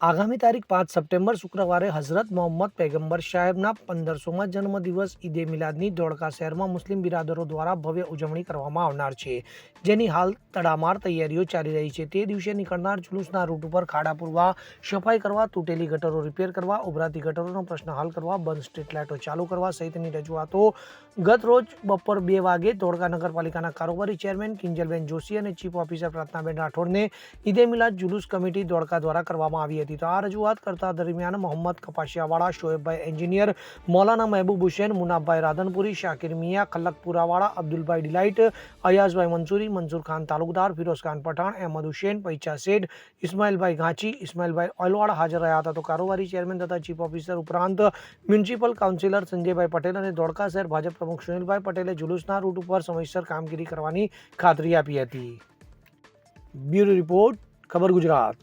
આગામી તારીખ પાંચ સપ્ટેમ્બર શુક્રવારે હઝરત મોહમ્મદ પેગમ્બર સાહેબના પંદરસોમાં જન્મદિવસ ઈદે મિલાદની ધોળકા શહેરમાં મુસ્લિમ બિરાદરો દ્વારા ભવ્ય ઉજવણી કરવામાં આવનાર છે. જેની હાલ તડામાર તૈયારીઓ ચાલી રહી છે. તે દિવસે નીકળનાર જુલુસના રૂટ ઉપર ખાડા પૂરવા, સફાઈ કરવા, તૂટેલી ગટરો રિપેર કરવા, ઉભરાતી ગટરોનો પ્રશ્ન હલ કરવા, બંધ સ્ટ્રીટ લાઇટો ચાલુ કરવા સહિતની રજૂઆતો ગત રોજ બપોર બે વાગે ધોળકા નગરપાલિકાના કારોબારી ચેરમેન કિંજલબેન જોશી અને ચીફ ઓફિસર પ્રાર્થનાબેન રાઠોડને ઈદે મિલાદ જુલુસ કમિટી ધોળકા દ્વારા કરવામાં આવી હતી. તો આ રજૂઆત કરતા દરમિયાન મોહમ્મદ કપાસિયાવાળા શોએબભાઈ એન્જિનિયર મૌલાના મહેબૂબ હુસેન મુનાફભાઈ રાધનપુરી શાકિર મિયા ખલકપુરાવાળા અબ્દુલભાઈ ડિલાઇટ અયાઝભાઈ મંસૂરી મંસૂર ખાન તાલુકદાર ફિરોઝ ખાન પઠાણ અહેમદ હુસેન પૈચા શેઠ ઇસ્માઇલભાઈ ઘાંચી ઇસ્માઇલભાઈ ઓલવાડ હાજર રહ્યા હતા તો કારોબારી ચેરમેન તથા ચીફ ઓફિસર ઉપરાંત મ્યુનિસિપલ કાઉન્સિલર સંજયભાઈ પટેલ અને ધોળકા શહેર ભાજપ પ્રમુખ સુનિલભાઈ પટેલે જુલુસના રૂટ ઉપર સમયસર કામગીરી કરવાની ખાતરી આપી હતી બ્યુરો રિપોર્ટ ખબર ગુજરાત